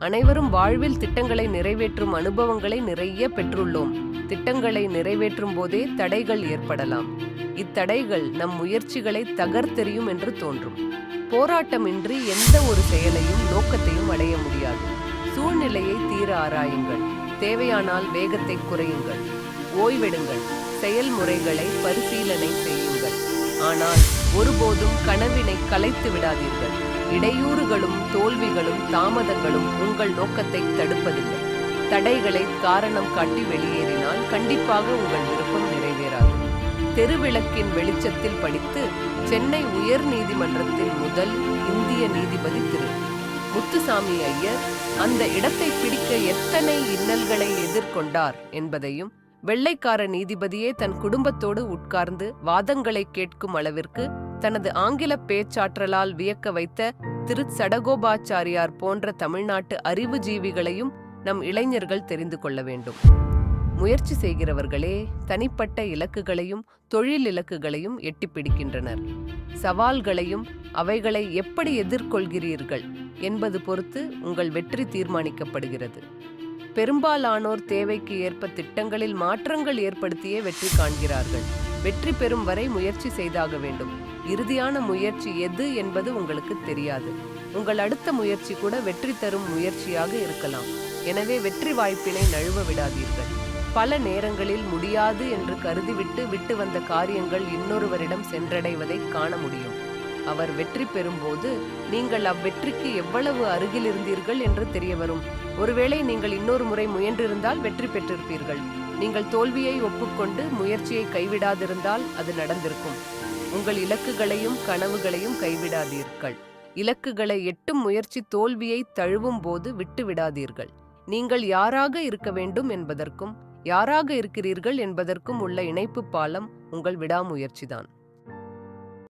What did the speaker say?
அனைவரும் வாழ்வில் திட்டங்களை நிறைவேற்றும் அனுபவங்களை நிறைய பெற்றுள்ளோம். திட்டங்களை நிறைவேற்றும் போதே தடைகள் ஏற்படலாம். இத்தடைகள் நம் முயற்சிகளை தகர்த்தெறியும் என்று தோன்றும். போராட்டமின்றி எந்த ஒரு செயலையும் நோக்கத்தையும் அடைய முடியாது. சூழ்நிலையை தீர ஆராயுங்கள். தேவையானால் வேகத்தை குறையுங்கள். ஓய்வெடுங்கள். செயல்முறைகளை பரிசீலனை செய்யுங்கள். ஆனால் ஒருபோதும் கனவினை கலைத்து விடாதீர்கள். இடையூறுகளும் தோல்விகளும் தாமதங்களும் உங்கள் நோக்கத்தை தடுப்பதில்லை. தடைகளை காரணம் காட்டி வெளியேறினால் கண்டிப்பாக உங்கள் விருப்பம் நிறைவேறாது. தெருவிளக்கின் வெளிச்சத்தில் படித்து சென்னை உயர் நீதிமன்றத்தின் முதல் இந்திய நீதிபதி திரு. முத்துசாமி ஐயர் அந்த இடத்தை பிடிக்க எத்தனை இன்னல்களை எதிர்கொண்டார் என்பதையும் வெள்ளைக்கார நீதிபதியே தன் குடும்பத்தோடு உட்கார்ந்து வாதங்களை கேட்கும் அளவிற்கு தனது ஆங்கில பேச்சாற்றலால் வியக்க வைத்த திரு. சடகோபாச்சாரியார் போன்ற தமிழ்நாட்டு அறிவுஜீவிகளையும் நம் இளைஞர்கள் தெரிந்து கொள்ள வேண்டும். முயற்சி செய்கிறவர்களே தனிப்பட்ட இலக்குகளையும் தொழில் இலக்குகளையும் எட்டிப் பிடிக்கின்றனர். சவால்களையும் அவைகளை எப்படி எதிர்கொள்கிறீர்கள் என்பது பொறுத்து உங்கள் வெற்றி தீர்மானிக்கப்படுகிறது. பெரும்பாலானோர் தேவைக்கு ஏற்ப திட்டங்களில் மாற்றங்கள் ஏற்படுத்தியே வெற்றி காண்கிறார்கள். வெற்றி பெறும் வரை முயற்சி செய்தாக வேண்டும். இறுதியான முயற்சி எது என்பது உங்களுக்கு தெரியாது. உங்கள் அடுத்த முயற்சி கூட வெற்றி தரும் முயற்சியாக இருக்கலாம். எனவே வெற்றி வாய்ப்பினை நழுவ விடாதீர்கள். பல நேரங்களில் முடியாது என்று கருதிவிட்டு விட்டு வந்த காரியங்கள் இன்னொருவரிடம் சென்றடைவதை காண முடியும். அவர் வெற்றி பெறும்போது நீங்கள் அவ்வெற்றிக்கு எவ்வளவு அருகில் இருந்தீர்கள் என்று தெரிய வரும் ஒருவேளை நீங்கள் இன்னொரு முறை முயன்றிருந்தால் வெற்றி பெற்றிருப்பீர்கள். நீங்கள் தோல்வியை ஒப்புக்கொண்டு முயற்சியை கைவிடாதிருந்தால் அது நடந்திருக்கும். உங்கள் இலக்குகளையும் கனவுகளையும் கைவிடாதீர்கள். இலக்குகளை எட்டும் முயற்சி தோல்வியை தழுவும் போது விட்டு விடாதீர்கள் நீங்கள் யாராக இருக்க வேண்டும் என்பதற்கும் யாராக இருக்கிறீர்கள் என்பதற்கும் உள்ள இணைப்பு பாலம் உங்கள் விடாமுயற்சிதான்.